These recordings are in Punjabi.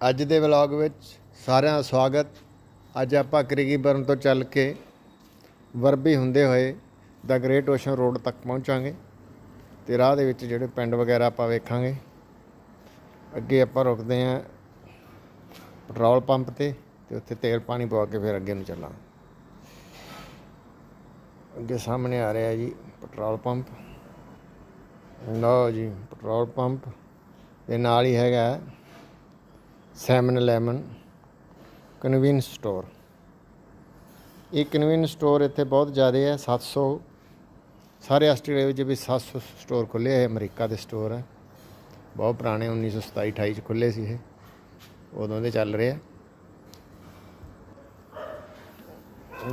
ਅੱਜ ਦੇ ਵਲੌਗ ਵਿੱਚ ਸਾਰਿਆਂ ਦਾ ਸਵਾਗਤ। ਅੱਜ ਆਪਾਂ ਕ੍ਰਿਗੀਬਰਨ ਤੋਂ ਚੱਲ ਕੇ ਵਰਬੀ ਹੁੰਦੇ ਹੋਏ ਦਾ ਗ੍ਰੇਟ ਓਸ਼ਨ ਰੋਡ ਤੱਕ ਪਹੁੰਚਾਂਗੇ ਤੇ ਰਾਹ ਦੇ ਵਿੱਚ ਜਿਹੜੇ ਪਿੰਡ ਵਗੈਰਾ ਆਪਾਂ ਵੇਖਾਂਗੇ। ਅੱਗੇ ਆਪਾਂ ਰੁਕਦੇ ਆਂ ਪੈਟਰੋਲ ਪੰਪ ਤੇ ਤੇ ਉੱਥੇ ਤੇਲ ਪਾਣੀ ਪਵਾ ਕੇ ਫਿਰ ਅੱਗੇ ਨੂੰ ਚੱਲਾਂਗੇ। ਅੱਗੇ ਸਾਹਮਣੇ ਆ ਰਿਹਾ ਜੀ ਪੈਟਰੋਲ ਪੰਪ। ਲਓ ਜੀ ਪੈਟਰੋਲ ਪੰਪ ਦੇ ਨਾਲ ਹੀ ਹੈਗਾ 7-Eleven ਕਨਵੀਨਸ ਸਟੋਰ ਇਹ ਕਨਵੀਨਸ ਸਟੋਰ ਇੱਥੇ ਬਹੁਤ ਜ਼ਿਆਦਾ ਹੈ 700 ਸਾਰੇ ਆਸਟ੍ਰੇਲੀਆ ਵਿੱਚ ਵੀ 700 ਸਟੋਰ ਖੁੱਲੇ ਹੈ ਅਮਰੀਕਾ ਦੇ ਸਟੋਰ ਹੈ ਬਹੁਤ ਪੁਰਾਣੇ 1927 28 ਚ ਖੁੱਲੇ ਸੀ ਇਹ। ਉਦੋਂ ਦੇ ਚੱਲ ਰਹੇ ਆ।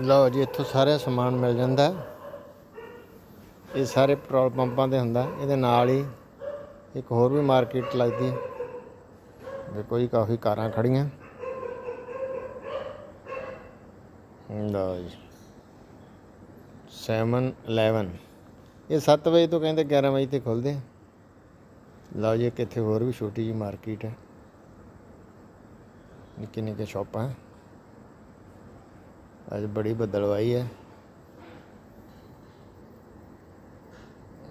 ਲਓ ਜੀ, ਇੱਥੋਂ ਸਾਰਾ ਸਮਾਨ ਮਿਲ ਜਾਂਦਾ। ਇਹ ਸਾਰੇ ਪੈਟਰੋਲ ਪੰਪਾਂ ਤੇ ਹੁੰਦਾ। ਇਹਦੇ ਨਾਲ ਹੀ ਇੱਕ ਹੋਰ ਵੀ ਮਾਰਕੀਟ ਲੱਗਦੀ। ਹੈ ਦੇਖੋ ਜੀ ਕਾਫੀ ਕਾਰਾਂ ਖੜੀਆਂ। ਲਓ ਜੀ। 7-Eleven ਇਹ 7 ਵਜੇ ਤੋਂ ਕਹਿੰਦੇ 11 ਵਜੇ ਤੇ ਖੁੱਲਦੇ ਆ। ਲਓ ਜੀ, ਇੱਕ ਇੱਥੇ ਹੋਰ ਵੀ ਛੋਟੀ ਜੀ ਮਾਰਕੀਟ ਹੈ। ਨਿੱਕੀ ਨਿੱਕੀ ਸ਼ਾਪਾਂ ਅੱਜ ਬੜੀ ਬਦਲਵਾਈ ਹੈ।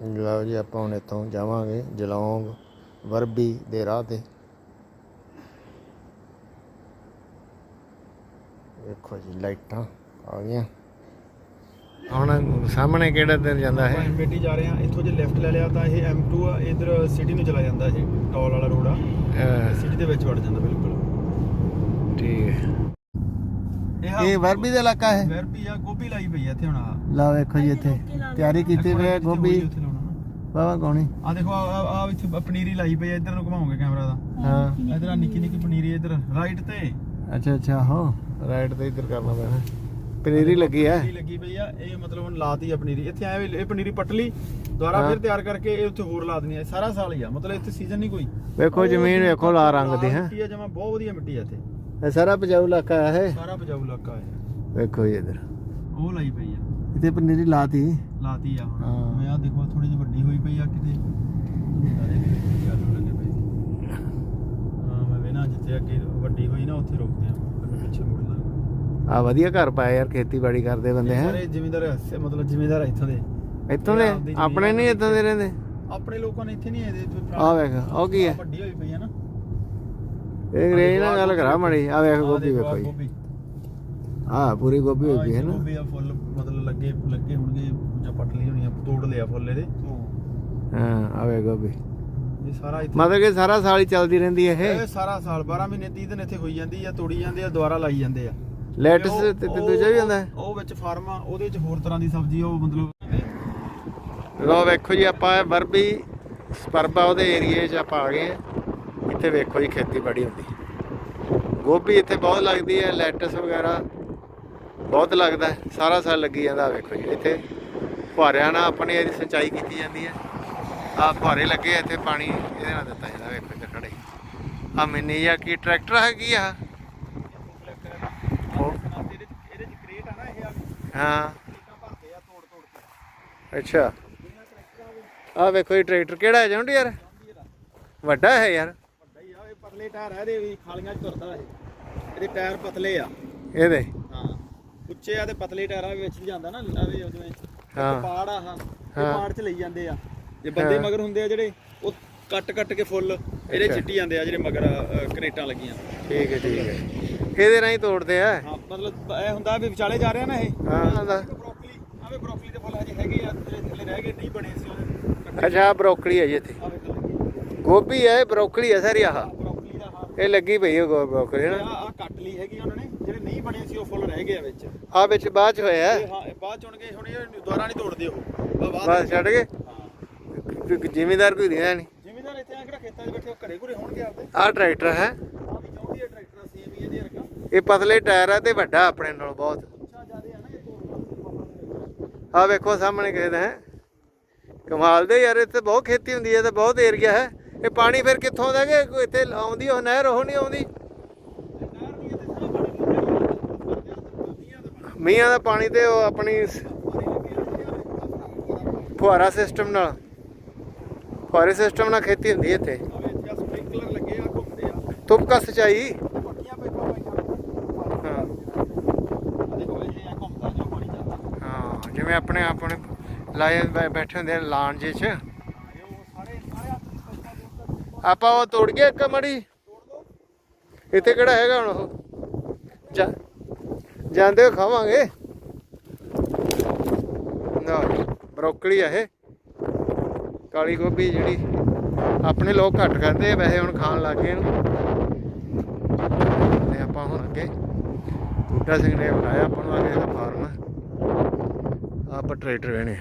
ਲਓ ਜੀ, ਆਪਾਂ ਹੁਣ ਇੱਥੋਂ ਜਾਵਾਂਗੇ ਜਲੌਂਗ ਵਰਬੀ ਦੇ ਰਾਹ ਤੇ। ਵੇਖੋ ਜੀ ਲਾਈਟਾਂ ਆ ਗਈਆਂ। ਹੁਣ ਸਾਹਮਣੇ ਕਿਹੜਾ ਦਿਨ ਜਾਂਦਾ ਹੈ? ਐਮਬੀਟੀ ਜਾ ਰਹੇ ਹਾਂ ਇੱਥੋਂ ਜੇ ਲੈਫਟ ਲੈ ਲਿਆ ਤਾਂ ਇਹ M2 ਆ ਇਧਰ ਸਿਟੀ ਨੂੰ ਚਲਾ ਜਾਂਦਾ ਇਹ ਟੋਲ ਵਾਲਾ ਰੋਡ ਆ। ਸਿਟੀ ਦੇ ਵਿੱਚ ਵੜ ਜਾਂਦਾ ਬਿਲਕੁਲ। ਠੀਕ ਹੈ। ਇਹ ਇਹ ਵਰਬੀ ਦਾ ਇਲਾਕਾ ਹੈ? ਵਰਬੀ ਆ ਗੋਭੀ ਲਾਈ ਪਈ ਆ ਇੱਥੇ ਹੁਣ ਆ। ਲਓ ਵੇਖੋ ਜੀ ਇੱਥੇ ਤਿਆਰੀ ਕੀਤੀ ਹੋਈ ਹੈ ਗੋਭੀ। ਬਾਬਾ ਕੌਣੀ ਆ ਦੇਖੋ ਆ ਆ ਇੱਥੇ ਪਨੀਰੀ ਲਾਈ ਪਈ ਆ ਇੱਧਰ ਨੂੰ ਘੁਮਾਉਂਗੇ ਕੈਮਰਾ ਦਾ। ਹਾਂ। ਇੱਧਰ ਆ ਨਿੱਕੀ ਨਿੱਕੀ ਪਨੀਰੀ ਇੱਧਰ ਰਾਈਟ ਤੇ। ਅੱਛਾ ਅੱਛਾ ਹੋ ਰਾਈਟ ਤੇ ਇੱਧਰ ਕਰਨਾ ਪੈਣਾ। ਪਨੀਰੀ ਲੱਗੀ ਹੈ ਪਨੀਰੀ ਲੱਗੀ ਪਈ ਆ। ਇਹ ਮਤਲਬ ਹੁਣ ਲਾਤੀ ਆ ਪਨੀਰੀ। ਇੱਥੇ ਐਵੇਂ ਇਹ ਪਨੀਰੀ ਪੱਟ ਲਈ ਦੁਬਾਰਾ। ਫਿਰ ਤਿਆਰ ਕਰਕੇ ਇਹ ਉੱਥੇ ਹੋਰ ਲਾ ਦੇਣੀ ਆ। ਸਾਰਾ ਸਾਲ ਹੀ ਆ। ਮਤਲਬ ਇੱਥੇ ਸੀਜ਼ਨ ਨਹੀਂ ਕੋਈ। ਵੇਖੋ ਜ਼ਮੀਨ ਵੇਖੋ ਲਾ ਰੰਗ ਦੀ ਹੈ। ਮਿੱਟੀ ਆ ਜਮਾ ਬਹੁਤ ਵਧੀਆ ਮਿੱਟੀ ਆ ਇੱਥੇ। ਇਹ ਸਾਰਾ ਪਜਾਊ ਇਲਾਕਾ ਹੈ ਸਾਰਾ ਪਜਾਊ ਇਲਾਕਾ ਹੈ ਵੇਖੋ ਜੀ ਇੱਧਰ। ਉਹ ਲਾਈ ਪਈ ਆ। ਇੱਥੇ ਪਨੀਰੀ ਲਾਤੀ। ਲਾਤੀ ਆ ਹੁਣ। ਮੈਂ ਆ ਦੇਖੋ ਥੋੜੀ ਜਿਹੀ ਵੱਡੀ ਹੋਈ ਪਈ ਆ ਕਿਤੇ। ਹਾਂ ਮੈਂ ਵੇਨਾ ਜਿੱਥੇ ਅੱਗੇ ਵੱਡੀ ਹੋਈ ਨਾ ਉੱਥੇ ਰੋਕਦੇ ਆ। ਪਿੱਛੇ ਆ ਵਧੀਆ ਘਰ ਪਾਇਆ ਯਾਰ ਖੇਤੀਬਾੜੀ ਕਰਦੇ ਬੰਦੇ ਹੈ? ਸਾਰੇ ਜ਼ਿਮੀਂਦਾਰ ਹੱਸੇ ਮਤਲਬ ਜ਼ਿਮੀਂਦਾਰ ਇੱਥੋਂ ਦੇ। ਇੱਥੋਂ ਦੇ? ਆਪਦੀ ਜ਼ਮੀਨ ਆਪਣੇ ਨਹੀਂ ਇੱਥੋਂ ਦੇ ਰਹਿੰਦੇ? ਆਪਣੇ ਲੋਕਾਂ ਨੇ ਇੱਥੇ ਨਹੀਂ ਆਏ ਦੇ ਆ ਵੇਖ ਉਹ ਕੀ ਹੈ? ਵੱਡੀ ਹੋਈ ਪਈ ਆ ਨਾ। ਇਹ ਅੰਗਰੇਜ਼ ਨਾਲ ਗੱਲ ਕਰਾ ਮੜੀ ਆ ਵੇਖ ਆਹ ਗੋਭੀ ਦੇਖੋ, ਆਹ ਵੇਖੋ ਜੀ। ਗੋਭੀ। ਆ ਪੂਰੀ ਗੋਭੀ ਆਹ ਪਈ ਹੈ ਨਾ। ਗੋਭੀ ਆ ਫੁੱਲ ਮਤਲਬ ਲੱਗੇ ਲੱਗੇ ਹੋਣਗੇ ਜਾਂ ਪੱਟ ਲਈ ਹੋਣੀ ਆ ਤੋੜ ਲਿਆ ਫੁੱਲ ਇਹਦੇ। ਹਾਂ ਆ ਵੇਖ ਗੋਭੀ। ਇਹ ਸਾਰਾ ਇੱਥੇ ਮਤਲਬ ਕਿ ਸਾਰਾ ਸਾਲ ਹੀ ਚੱਲਦੀ ਰਹਿੰਦੀ ਹੈ ਇਹ? ਇਹ ਸਾਰਾ ਸਾਲ 12 ਮਹੀਨੇ 30 ਦਿਨ ਇੱਥੇ ਹੋਈ ਜਾਂਦੀ ਆ ਤੋੜੀ ਜਾਂਦੇ ਆ ਦੁਬਾਰਾ ਲਾਈ ਜਾਂਦੇ ਆ। ਲੈਟਸ ਤੇ ਤੇ ਦੂਜਾ ਵੀ ਹੁੰਦਾ ਹੈ? ਉਹ ਵਿੱਚ ਫਾਰਮ ਆ ਉਹਦੇ ਵਿੱਚ ਹੋਰ ਤਰ੍ਹਾਂ ਦੀ ਸਬਜ਼ੀ ਆ ਉਹ ਮਤਲਬ ਲੋ ਵੇਖੋ ਜੀ ਆਪਾਂ ਵਰਬੀ ਸਪਰਬਾ ਉਹਦੇ ਏਰੀਏ 'ਚ ਆਪਾਂ ਆ ਗਏ ਹਾਂ। ਇੱਥੇ ਵੇਖੋ ਜੀ ਖੇਤੀਬਾੜੀ ਹੁੰਦੀ। ਗੋਭੀ ਇੱਥੇ ਬਹੁਤ ਲੱਗਦੀ ਹੈ ਲੈਟਸ ਵਗੈਰਾ ਬਹੁਤ ਲੱਗਦਾ ਹੈ। ਸਾਰਾ ਸਾਲ ਲੱਗੀ ਜਾਂਦਾ ਵੇਖੋ ਜੀ ਇੱਥੇ। ਫੁਹਾਰਿਆਂ ਨਾਲ ਆਪਣੀ ਇਹਦੀ ਸਿੰਚਾਈ ਕੀਤੀ ਜਾਂਦੀ ਹੈ। ਆ ਫੁਹਾਰੇ ਲੱਗੇ ਆ ਇੱਥੇ ਪਾਣੀ ਇਹਦੇ ਨਾਲ ਦਿੱਤਾ ਜਾਂਦਾ ਵੇਖੋ ਇੱਧਰ ਖੜੇ ਆ ਮਿੰਨੀ ਜਾਂ ਕੀ ਟਰੈਕਟਰ ਹੈ ਕੀ ਆ? ਹਾਂ। ਅੱਛਾ। ਆ ਵੇਖੋ ਇਹ ਟਰੈਕਟਰ ਕਿਹੜਾ ਹੈ ਜੌਂਡੀ ਯਾਰ? ਵੱਡਾ ਹੈ ਯਾਰ। ਵੱਡਾ ਹੀ ਆ ਇਹ ਪਤਲੇ ਟਾਇਰ ਆ ਇਹਦੇ ਵੀ ਖਾਲੀਆਂ ਚ ਤੁਰਦਾ ਇਹ ਇਹਦੇ ਟਾਇਰ ਪਤਲੇ ਆ ਇਹਦੇ ਹਾਂ। ਉੱਚੇ ਆ ਤੇ ਪਤਲੇ ਟਾਇਰਾਂ ਵਿੱਚ ਜਾਂਦਾ ਨਾ ਹਾਂ। ਇੱਕ ਪਾੜ ਆ ਹਾਂ। ਪਾੜ ਚ ਲਈ ਜਾਂਦੇ ਆ। ਜੇ ਬੰਦੇ ਹਾਂ। ਮਗਰ ਹੁੰਦੇ ਆ ਜਿਹੜੇ ਉਹ ਕੱਟ ਕੱਟ ਕੇ ਫੁੱਲ ਇਹਦੇ। ਛਿੱਟੀ ਜਾਂਦੇ ਆ ਜਿਹੜੇ ਮਗਰ ਅ, ਕਰੇਟਾਂ ਲੱਗੀਆਂ। ਠੀਕ ਹੈ ਠੀਕ ਹੈ। ਇਹਦੇ ਰਾਹੀਂ ਤੋੜਦੇ ਆ? ਹਾਂ ਮਤਲਬ ਇਹ ਹੁੰਦਾ ਵੀ ਵਿਚਾਲੇ ਜਾ ਰਿਹਾ ਨਾ ਇਹ। ਹਾਂ ਆਂਦਾ ਬ੍ਰੋਕਲੀ ਆਵੇ ਬ੍ਰੋਕਲੀ ਦੇ ਫੁੱਲ ਹਜੇ ਹੈਗੇ ਆ ਥੱਲੇ ਥੱਲੇ ਰਹਿ ਗਏ ਨਹੀਂ ਬਣੇ ਸੀ ਉਹਦੇ। ਅੱਛਾ ਬਰੋਕਲੀ ਹੈ ਜੀ ਇੱਥੇ। ਆਵੇ ਲੱਗੀ। ਗੋਭੀ ਹੈ ਬਰੋਕਲੀ ਹੈ ਸਾਰੀ ਆਹ? ਬ੍ਰੋਕਲੀ ਦਾ ਹਾਂ। ਇਹ ਲੱਗੀ ਪਈ ਹੈ ਬਰੋਕਲੀ ਆ ਨਾ? ਆ ਕੱਟ ਲਈ ਹੈਗੀ ਉਹਨਾਂ ਨੇ ਜਿਹੜੇ ਨਹੀਂ ਬਣੇ ਸੀ ਉਹ ਫੁੱਲ ਰਹਿ ਗਏ ਆ ਵਿੱਚ। ਆ ਵਿੱਚ ਬਾਅਦ ਚ ਹੋਇਆ? ਇਹ ਹਾਂ ਇਹ ਬਾਅਦ ਚ ਹੁਣ ਗਏ ਹੁਣ ਇਹ ਦੁਬਾਰਾ ਨਹੀਂ ਤੋੜਦੇ ਉਹ। ਬਾਅਦ ਛੱਡ ਗਏ? ਹਾਂ ਜ਼ਿਮੀਦਾਰ ਕੋਈ ਰਿਹਾ ਨਹੀਂ। ਜ਼ਿਮੀਦਾਰ ਇੱਥੇ ਆ ਕਿਹੜਾ ਖੇਤਾਂ 'ਚ ਬੈਠੇ ਉਹ ਘਰੇ ਘੁਰੇ ਹੋਣਗੇ ਆਪਦੇ? ਆਹ ਟਰੈਕਟਰ ਹੈ। ਆ ਵੀ ਚਾਹੁੰਦੀ ਹੈ ਟਰੈਕਟਰ ਸੇਮ ਹੀ ਇਹਦੇ ਵਰਗਾ। ਇਹ ਪਤਲੇ ਟਾਇਰ ਆ ਤੇ ਵੱਡਾ ਆਪਣੇ ਨਾਲੋਂ ਬਹੁਤ। ਅੱਛਾ ਜਿਆਦੇ ਆ ਨਾ ਇਹ ਤੋੜ ਆ ਵੇਖੋ ਸਾਹਮਣੇ ਦਾ ਹੈ। ਕਮਾਲ ਦੇ ਯਾਰ ਇੱਥੇ ਬਹੁਤ ਖੇਤੀ ਹੁੰਦੀ ਹੈ ਤੇ ਬਹੁਤ ਏਰੀਆ ਹੈ। ਇਹ ਪਾਣੀ ਫਿਰ ਕਿੱਥੋਂ ਆਉਂਦਾ ਕਿ ਕੋਈ ਇੱਥੇ ਆਉਂਦੀ ਉਹ ਨਹਿਰ ਉਹ ਨਹੀਂ ਆਉਂਦੀ? ਮੀਂਹਾਂ ਦਾ ਪਾਣੀ ਤੇ ਉਹ ਆਪਣੀ ਫੁਹਾਰਾ ਸਿਸਟਮ ਨਾਲ। ਫੁਹਾਰੇ ਸਿਸਟਮ ਨਾਲ ਖੇਤੀ ਹੁੰਦੀ ਹੈ ਇੱਥੇ। ਸਪ੍ਰਿੰਕਲਰ ਲੱਗੇ ਆ ਘੁੰਮਦੇ ਆ ਤੁਪਕਾ ਸਚਾਈ। ਪੱਕੀਆਂ ਪਈਆਂ ਪਈਆਂ ਹਾਂ, ਜਿਵੇਂ ਆਪਣੇ ਆਪਣੇ ਲਾਏ ਬੈਠੇ ਹੁੰਦੇ ਆ ਲਾਣ ਜੇ ਚ। ਆਪਾਂ ਉਹ ਤੋੜ ਗਏ ਇੱਕ ਮੜੀ। ਇੱਥੇ ਕਿਹੜਾ ਹੈਗਾ ਹੁਣ ਉਹ? ਜਾਂਦੇ ਖਾਵਾਂਗੇ। ਨਾ, ਬਰੋਕਲੀ ਆ ਇਹ। ਕਾਲੀ ਗੋਭੀ ਜਿਹੜੀ ਆਪਣੇ ਲੋਕ ਘੱਟ ਖਾਂਦੇ ਆ, ਵੈਸੇ ਹੁਣ ਖਾਣ ਲੱਗ ਗਏ ਇਹਨੂੰ। ਤੇ ਆਪਾਂ ਹੁਣ ਅੱਗੇ ਬੂਟਾ ਸਿੰਘ ਨੇ ਬਣਾਇਆ ਆਪਾਂ ਨੂੰ ਅੱਗੇ ਇਹਦਾ ਫਾਰਮ ਆਪਾਂ ਟਰੈਕਟਰ ਵੇਣੇ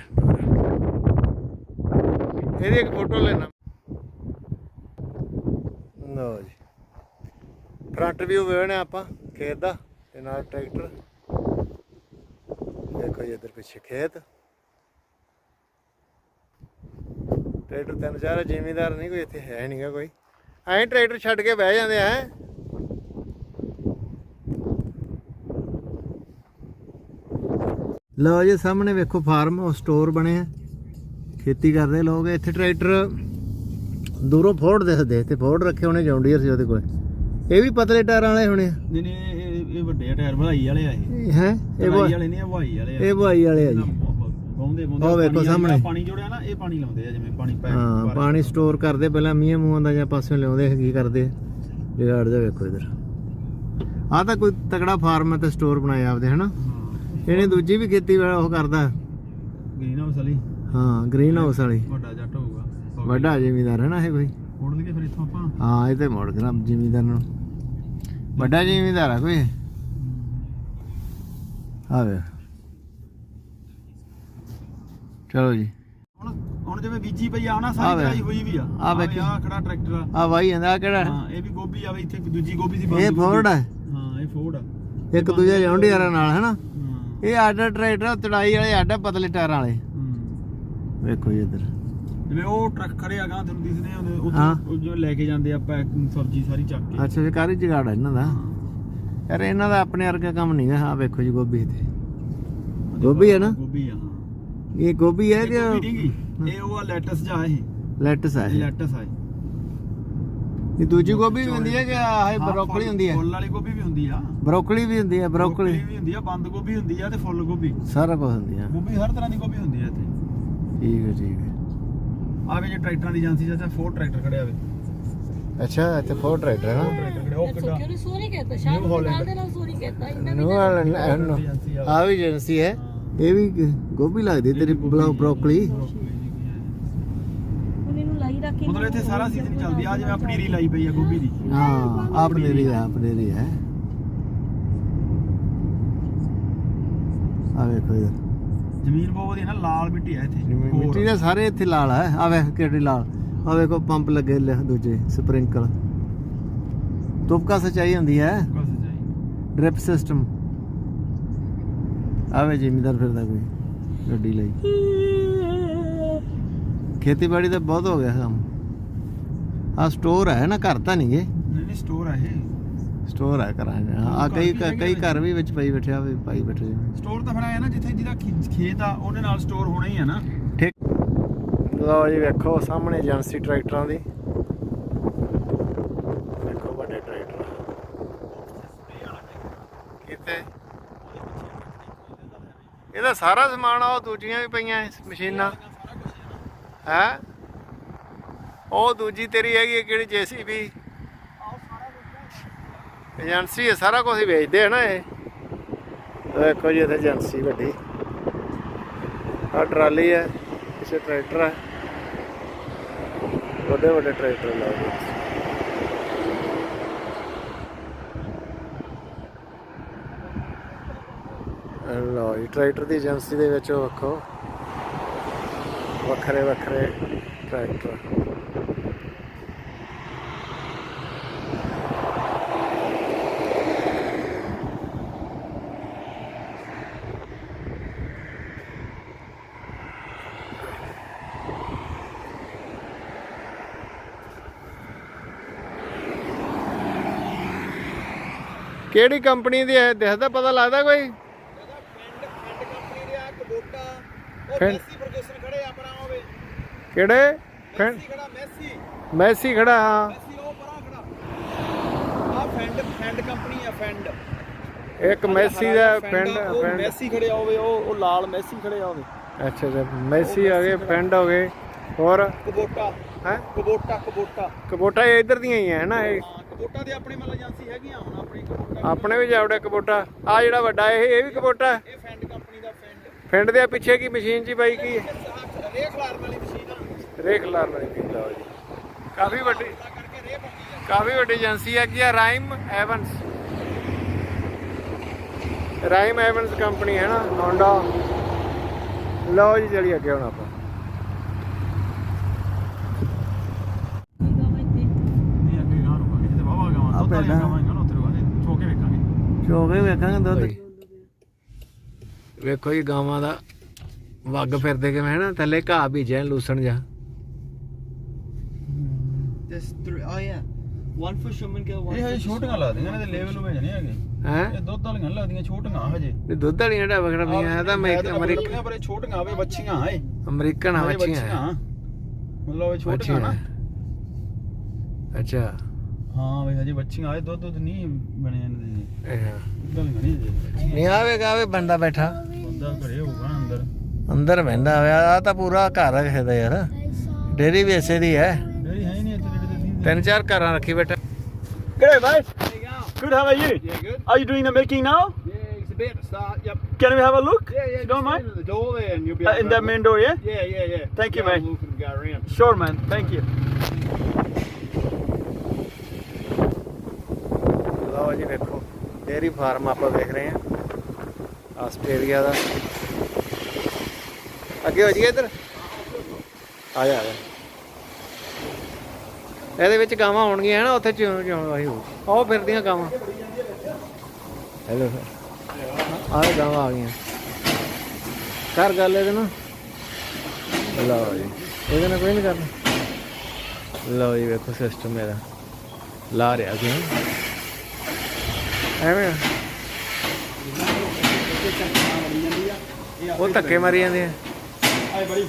ਇਹਦੀ ਇੱਕ ਫੋਟੋ ਲੈਣਾ। ਲਓ ਜੀ। ਫਰੰਟ ਵਿਊ ਵੇਖਣਾ ਆਪਾਂ ਖੇਤ ਦਾ ਤੇ ਨਾਲ ਟਰੈਕਟਰ ਦੇਖੋ ਜੀ ਇੱਧਰ ਪਿੱਛੇ ਖੇਤ। ਟਰੈਕਟਰ ਤਿੰਨ ਚਾਰ ਜ਼ਿਮੀਦਾਰ ਨਹੀਂ ਕੋਈ ਇੱਥੇ ਹੈ ਨਹੀਂਗਾ ਕੋਈ। ਐਂ ਟਰੈਕਟਰ ਛੱਡ ਕੇ ਬਹਿ ਜਾਂਦੇ ਆ ਲਓ ਜੀ ਸਾਹਮਣੇ ਵੇਖੋ ਫਾਰਮ ਉਹ ਸਟੋਰ ਬਣਿਆ ਖੇਤੀ ਕਰਦੇ ਲੋਕ ਇੱਥੇ ਟਰੈਕਟਰ ਦੂਰੋਂ ਫੋਰਡ ਦਿਖਦੇ ਤੇ ਫੋਰਡ ਰੱਖੇ ਹੋਣੇ ਜੌਂਡੀਅਰ ਸੀ ਉਹਦੇ ਕੋਲ। ਇਹ ਵੀ ਪਤਲੇ ਟਾਇਰਾਂ ਵਾਲੇ ਹੋਣੇ ਨਹੀਂ ਨਹੀਂ ਇਹ ਇਹ ਵੱਡੇ ਆ ਟਾਇਰ ਵਧਾਈ ਵਾਲੇ ਆ ਇਹ। ਹੈ? ਇਹ ਵਾ- ਵਾਲੇ ਨਹੀਂ ਹਵਾਈ ਵਾਲੇ ਆ। ਇਹ ਭਾਈ ਵਾਲੇ ਆ ਜੀ। ਗਾਉਂਦੇ ਉਹ ਵੇਖੋ ਸਾਹਮਣੇ। ਪਾਣੀ ਜੋੜਿਆ ਨਾ ਇਹ ਪਾਣੀ ਲਾਉਂਦੇ ਆ ਜਿਵੇਂ ਪਾਣੀ ਪੈ ਹਾਂ ਪਾਣੀ ਸਟੋਰ ਕਰਦੇ ਪਹਿਲਾਂ ਮੀਂਹ ਮੂੰਹਾਂ ਦਾ ਜਾਂ ਪਾਸਿਓਂ ਲਿਆਉਂਦੇ ਕੀ ਕਰਦੇ? ਜਗਾੜ ਜਾ ਵੇਖੋ ਇਧਰ। ਆਹ ਤਾਂ ਕੋਈ ਤਕੜਾ ਫਾਰਮ ਹੈ ਤੇ ਸਟੋਰ ਬਣਾਇਆ ਆਪਦੇ ਹਨਾ? ਇਹਨੇ ਦੂਜੀ ਵੀ ਖੇਤੀ ਵਾਲਾ ਉਹ ਕਰਦਾ। ਗ੍ਰੀਨ ਹਾਊਸ ਵਾਲੀ। ਹਾਂ ਗ੍ਰੀਨ ਹਾਊਸ ਵਾਲੀ। ਵੱਡਾ ਜੱਟ ਹੋਊਗਾ। ਵੱਡਾ ਜ਼ਿਮੀਦਾਰ ਹੈ ਨਾ ਇਹ ਕੋਈ? ਉੜ ਲਗੇ ਫਿਰ ਇੱਥੋਂ ਆਪਾਂ? ਹਾਂ ਇਹ ਤੇ ਮੋੜ ਗਿਆ ਜ਼ਿਮੀਦਾਰ ਨੂੰ। ਵੱਡਾ ਜ਼ਿਮੀਦਾਰ ਆ ਕੋਈ? ਆ ਵੇ ਚਲੋ ਜੀ। ਹੁਣ ਹੁਣ ਜਿਵੇਂ ਬੀਜੀ ਪਈ ਆ ਨਾ ਆ ਸਾਰੀ ਵੇ। ਚੜਾਈ ਹੋਈ ਵੀ ਆ। ਆ ਵੇਖੀ। ਆ ਖੜਾ ਟਰੈਕਟਰ ਆ। ਆ ਵਾਈ ਜਾਂਦਾ ਆਹ ਕਿਹੜਾ? ਹਾਂ ਇਹ ਵੀ ਗੋਭੀ ਆਵੇ ਇੱਥੇ ਇੱਕ ਦੂਜੀ ਗੋਭੀ ਸੀ ਇਹ ਬੰਦ ਫੋਰਡ ਹੈ ਹਾਂ ਇਹ ਫੋਰਡ ਆ। ਇੱਕ ਦੂਜਾ ਜੌਂਡੀਆਰਾਂ ਨਾਲ ਹੈ ਨਾ ਹਾਂ। ਇਹ ਆਡਾ ਟਰੈਕਟਰ ਚੜਾਈ ਵਾਲੇ ਆਡਾ ਪਤਲੇ ਟਾਇਰਾਂ ਵਾਲੇ। ਹੂੰ। ਵੇਖੋ ਜੀ ਇੱਧਰ। ਜਿਵੇਂ ਉਹ ਟਰੱਕ ਖੜੇ ਆ ਗਾ ਤੁਹਾਨੂੰ ਦਿਸਦੇ ਆ ਹਾਂ। ਉਹ ਜੋ ਲੈ ਕੇ ਜਾਂਦੇ ਆ ਪੈਕ ਸਬਜ਼ੀ ਸਾਰੀ ਚੱਕ ਕੇ। ਅੱਛਾ ਸਰਕਾਰੀ ਜਗਾੜ ਹੈ ਇਹਨਾਂ ਦਾ? ਯਾਰ ਇਹਨਾਂ ਦਾ ਆਪਣੇ ਵਰਗਾ ਕੰਮ ਨਹੀਂਗਾ ਹਾਂ ਵੇਖੋ ਜੀ ਗੋਭੀ ਇੱਥੇ। ਗੋਭੀ ਹੈ ਨਾ? ਗੋਭੀ ਆ। ਇਹ ਗੋਭੀ ਹੈ ਜਾਂ ਗੋਭੀ ਨਹੀਂ ਗੀ। ਇਹ ਉਹ ਲੈਟਸ ਜਾ ਇਹ? ਲੈਟਸ ਹੈ ਇਹ। ਇਹ? ਲੈਟਸ ਆ ਇਹ। ਇਹ ਦੂਜੀ ਗੋਭੀ ਵੀ ਹੁੰਦੀ ਹੈ ਕਿ ਆਹ ਇਹ ਹਾਂ, ਬਰੋਕਲੀ ਫੁੱਲ- ਹੁੰਦੀ ਹੈ? ਫੁੱਲ ਵਾਲੀ ਗੋਭੀ ਵੀ ਹੁੰਦੀ ਆ। ਬਰੋਕਲੀ ਵੀ ਹੁੰਦੀ ਹੈ ਬਰੋਕਲੀ। ਵੀ ਹੁੰਦੀ ਆ ਬੰਦ ਗੋਭੀ ਹੁੰਦੀ ਆ ਤੇ ਫੁੱਲ ਗੋਭੀ। ਸਾਰਾ ਕੁਝ ਹੁੰਦੀ ਹੈ ਗੋਭੀ ਹਰ ਤਰ੍ਹਾਂ ਦੀ ਗੋਭੀ ਹੁੰਦੀ ਆ ਇੱਥੇ। ਠੀਕ ਹੈ ਠੀਕ ਹੈ। ਆਵੇ ਜੇ ਟਰੈਕਟਰਾਂ ਦੀ ਏਜੰਸੀ ਚਾਚਾ ਫੋਰ ਟਰੈਕਟਰ ਖੜਿਆ ਹੋਵੇ ਅੱਛਾ ਤੇ ਫੋਰ ਟਰੈਕਟਰ ਹੈ ਨਾ? ਟਰੈਕਟਰ ਖੜਿਆ ਉਹ ਕਿੱਡਾ? ਕਿਉਂ ਨਹੀਂ ਸੋਰੀ ਕਹਤਾ ਸ਼ਾਮ ਨੂੰ Holland. ਨਾਲ ਦੇ ਨਾਲ ਸੋਰੀ ਕਹਤਾ ਇਹਨਾਂ ਨੂੰ ਏਜੰਸੀ ਆ। ਉਹ। ਆ ਵੀ ਏਜੰਸੀ ਹੈ। ਹਾਂ। ਇਹ ਵੀ ਗੋਭੀ ਲੱਗਦੀ ਤੇਰੀ ਬ੍ਰੋਕਲੀ। ਮਤਲਬ ਇੱਥੇ ਸਾਰਾ ਸੀਜ਼ਨ ਚੱਲਦੀ ਆ ਜਿਵੇਂ ਆਪਣੀ ਰੀ ਲਾਈ ਪਈ ਆ ਗੋਭੀ ਦੀ। ਹਾਂ ਆਪਣੇ ਰੀ ਆਪਣੇ ਰੀ ਹੈ ਆ। ਵੇਖੋ ਜ਼ਮੀਨ ਬਹੁਤ ਵਧੀਆ ਨਾ ਲਾਲ ਮਿੱਟੀ ਆ ਇੱਥੇ। ਮਿੱਟੀ ਦੇ ਸਾਰੇ ਇੱਥੇ ਲਾਲ ਆ। ਆ ਵੇਖ ਕਿਹੜੀ ਲਾਲ। ਆ ਵੇਖੋ ਪੰਪ ਲੱਗੇ ਦੂਜੇ ਸਪ੍ਰਿੰਕਲ। ਤੁਪਕਾ ਸਚਾਈ ਹੁੰਦੀ ਹੈ। Drip system. ਆਵੇ ਜ਼ਿਮੀਦਾਰ ਫਿਰਦਾ ਕੋਈ ਗੱਡੀ ਲਈ। ਖੇਤੀਬਾੜੀ ਦਾ ਬਹੁਤ ਹੋ ਗਿਆ ਕੰਮ। ਆ ਸਟੋਰ ਹੈ ਨਾ ਘਰ ਤਾਂ ਨਹੀਂ ਗੇ ਨਹੀਂ ਨਹੀਂ ਸਟੋਰ ਆ ਇਹ। ਸਟੋਰ ਹੈ ਘਰਾਂ 'ਚ ਆ ਕਈ ਕਈ ਘਰ ਵੀ ਵਿੱਚ ਪਈ ਬੈਠਿਆ ਵੀ ਪਾਈ ਬੈਠੇ ਸਟੋਰ ਤਾਂ ਫਿਰ ਆਇਆ ਨਾ ਜਿੱਥੇ ਜਿਹਦਾ ਖੇਤ ਆ ਉਹਦੇ ਨਾਲ ਸਟੋਰ ਹੋਣਾ ਹੀ ਆ ਨਾ। ਠੀਕ। ਲਓ ਜੀ ਵੇਖੋ ਸਾਹਮਣੇ ਏਜੰਸੀ ਟਰੈਕਟਰਾਂ ਦੀ ਵੇਖੋ ਵੱਡੇ ਟਰੈਕਟਰ ਕਿਤੇ ਇਹਦਾ ਸਾਰਾ ਸਮਾਨ ਆ, ਉਹ ਦੂਜੀਆਂ ਵੀ ਪਈਆਂ ਮਸ਼ੀਨਾਂ। ਹੈ? ਉਹ ਦੂਜੀ ਤੇਰੀ ਹੈਗੀ ਕਿਹੜੀ ਜੀਸੀਬੀ? ਏਜੰਸੀ ਹੈ ਸਾਰਾ ਕੁਝ ਵੇਚਦੇ ਆ ਨਾ ਇਹ। ਵੇਖੋ ਜੀ, ਇੱਥੇ ਏਜੰਸੀ ਵੱਡੀ। ਆ ਟਰਾਲੀ ਹੈ ਪਿੱਛੇ ਟਰੈਕਟਰ ਹੈ ਵੱਡੇ ਵੱਡੇ ਟਰੈਕਟਰ ਲਾਉਂਦੇ ਲਓ ਜੀ, ਟਰੈਕਟਰ ਦੀ ਏਜੰਸੀ ਦੇ ਵਿੱਚ ਉਹ ਵੇਖੋ ਵੱਖਰੇ ਵੱਖਰੇ ਟਰੈਕਟਰ। ਕਿਹੜੀ ਕੰਪਨੀ ਦੀ ਹੈ? ਦਿਸਦਾ ਪਤਾ ਲੱਗਦਾ ਕੋਈ ਕੰਪਨੀ ਦੇ ਆ ਕਬੋਟਾ ਉਹ ਫਿਰ- ਮੈਸੀ ਫਰਗੂਸਨ ਖੜੇ ਆ ਪਰਾਂ ਹੋਵੇ ਕਿਹੜੇ? ਫੈਂ- ਮੈਸੀ ਖੜਾ ਮੈਸੀ। ਮੈਸੀ ਖੜਾ ਹਾਂ। ਮੈਸੀ ਉਹ ਪਰਾਂ ਖੜਾ। ਫੈਂਡ ਫੈਂਡ ਕੰਪਨੀ ਆ ਫੈਂਡ ਇੱਕ ਮੈਸੀ ਦਾ ਪਿੰਡ ਉਹ ਪਿੰਡ ਮੈਸੀ ਖੜੇ ਹੋਵੇ ਉਹ ਉਹ ਲਾਲ ਮੈਸੀ ਖੜੇ ਹੋਵੇ। ਅੱਛਾ ਅੱਛਾ ਮੈਸੀ ਆ ਗਏ ਪਿੰਡ ਹੋ ਗਏ। ਹੋਰ? ਕਬੋਟਾ। ਹੈ? Kubota Kubota. ਕਬੋਟਾ ਇਹ ਇੱਧਰ ਦੀਆਂ ਹੀ ਹੈ ਨਾ ਇਹ? ਹਾਂ ਕਬੋਟਾ ਦੇ ਆਪਣੇ ਮਤਲਬ ਏਜੰਸੀ ਹੈਗੀਆਂ ਹੁਣ ਆਪਣੀ ਕਬੋਟਾ। ਆਪਣੇ ਵੀ ਜਾਵੜਾ ਕਬੋਟਾ। ਆ ਜਿਹੜਾ ਵੱਡਾ ਇਹ ਇਹ ਵੀ ਕਬੋਟਾ? ਹੈ। ਇਹ ਫੈਂਡ ਕੰਪਨੀ ਦਾ ਫੈਂਡ ਪਿੰਡ ਦੇ ਪਿੱਛੇ ਕੀ ਮਸ਼ੀਨ ਜੀ ਬਾਈ ਕੀ ਹੈ? ਰੇ ਖਲਾਰ ਵਾਲੀ ਮਸ਼ੀਨ ਆ। ਰੇਖ ਲਾਰ ਵਾਲੀ ਕੀ ਲਓ ਜੀ। ਕਾਫੀ ਵੱਡੀ ਕਾਫੀ ਵੱਡੀ ਏਜੰਸੀ ਹੈ ਕੀ ਆ? ਰਾਈਮ ਐਵਨਸ। ਰਾਈਮ ਐਵਨਸ ਕੰਪਨੀ ਹੈ ਨਾ ਹੋਂਡਾ ਲਓ ਜੀ ਚਲੀ ਅੱਗੇ ਹੁਣ ਆਪਾਂ। ਨਹੀਂ ਅੱਗੇ ਗਾਂ ਰੁਕਾਂਗੇ ਜਿੱਥੇ ਵਾਵਾ ਗਾਵਾਂ ਆ ਦੁੱਧ ਵਾਲੀਆਂ ਪਹਿਲਾਂ- ਗਾਵਾਂ ਹੈਗੀਆਂ ਨਾ ਉੱਥੇ ਰੁਕਾਂਗੇ ਚੋਕੇ ਵੇਖਾਂਗੇ। ਚੋਗੇ ਵੇਖਾਂਗੇ ਦੁੱਧ। ਵੇਖੋ ਜੀ ਗਾਵਾਂ ਦਾ ਵੱਗ ਫਿਰਦੇ ਕਿਵੇਂ ਹੈ ਨਾ ਥੱਲੇ ਘਾਹ ਬੀਜਿਆ ਲੂਸਣ ਜਾ three. Oh yeah, one for Shuman girl, one ਇਹ for ਹਜੇ just ਛੋਟੀਆਂ one. ਲੱਗਦੀਆਂ ਨੇ ਤੇ ਲੈਵਲ ਭੇਜਣੇ ਹੈਗੇ ਹੈ? ਇਹ ਦੁੱਧ ਵਾਲੀਆਂ ਨੀ ਲੱਗਦੀਆਂ ਛੋਟੀਆਂ ਹਜੇ। ਇਹ ਦੁੱਧ ਵਾਲੀਆਂ ਢਾਬਾ ਖੜੀਆਂ ਇਹ ਤਾਂ ਅਮਰੀਕ- ਅਮਰੀਕ ਪਰ ਇਹ ਛੋਟੀਆਂ ਆਵੇ ਬੱਚੀਆਂ ਆਏ ਅਮਰੀਕਨ ਆ ਬੱਚੀਆਂ। ਮਤਲਬ ਇਹ ਛੋਟੀਆਂ ਨਾ। ਅੱਛਾ। ਹਾਂ ਬਈ ਹਜੇ ਬੱਚੀਆਂ ਆਏ ਦੁੱਧ ਦੁੱਧ ਨਹੀਂ ਬਣੇ ਇਹਨਾਂ। ਦੇ ਅੱਛਾ ਦੁੱਧ ਵਾਲੀਆਂ ਨਹੀਂ ਹਜੇ। ਨਹੀਂ ਆਵੇਗਾ ਆਵੇ ਬੰਦਾ ਬੈਠਾ। ਬੰਦਾ ਘਰੇ ਹੋਊਗਾ ਨਾ ਅੰਦਰ ਅੰਦਰ ਬਹਿੰਦਾ ਹੋਇਆ ਆ ਤਾਂ ਪੂਰਾ ਘਰ ਹੈ ਦਾ ਯਾਰ ਡੇਰੀ ਵੀ ਐਸੇ ਦੀ ਹੈ ਡੇਰੀ ਹੈ ਹੀ ਨਹੀਂ ਇੱਥੇ ਜਿਹੜੇ ਦੀ ਤਿੰਨ ਚਾਰ ਘਰਾਂ ਰੱਖੀ ਬੈਠਾ Good mate. Good. How are you? Yeah, good. Are you doing the milking now? Yeah, it's about to start. Yep. Can we have a look? Yeah, yeah. You don't just mind? enter the door there, and you'll be. Uh, able in to that have a main door, yeah? look. Yeah, yeah, yeah. Thank you, Go mate. Look and go around. Sure, man. Thank you. ਲਓ ਜੀ ਵੇਖੋ ਡੇਰੀ ਫਾਰਮ ਆਪਾਂ ਵੇਖ ਰਹੇ ਹਾਂ ਆਸਟ੍ਰੇਲੀਆ ਦਾ। ਅੱਗੇ ਹੋ ਜੀ ਇੱਧਰ? ਆ ਜਾ ਆ ਜਾ। ਇਹਦੇ ਵਿੱਚ ਗਾਵਾਂ ਹੋਣਗੀਆਂ ਨਾ ਉੱਥੇ ਚੋਂ ਚੋਂ ਆਈ ਹੋ ਆਹ ਫਿਰਦੀਆਂ ਗਾਵਾਂ। ਹੈਲੋ ਆਹ ਗਾਵਾਂ ਆ ਗਈਆਂ। ਕਰ ਗੱਲ ਇਹਦੇ ਨਾਲ। ਲਓ ਜੀ। ਇਹਦੇ ਨਾਲ ਕੋਈ ਨਹੀਂ ਕਰਨਾ। ਲਓ ਜੀ ਵੇਖੋ ਸਿਸਟਮ ਇਹਦਾ। ਲਾ ਰਿਹਾ ਸੀ। ਐਵੇਂ ਉਹ ਧੱਕੇ ਮਾਰੀ ਜਾਂਦੇ ਆ Hi, buddy.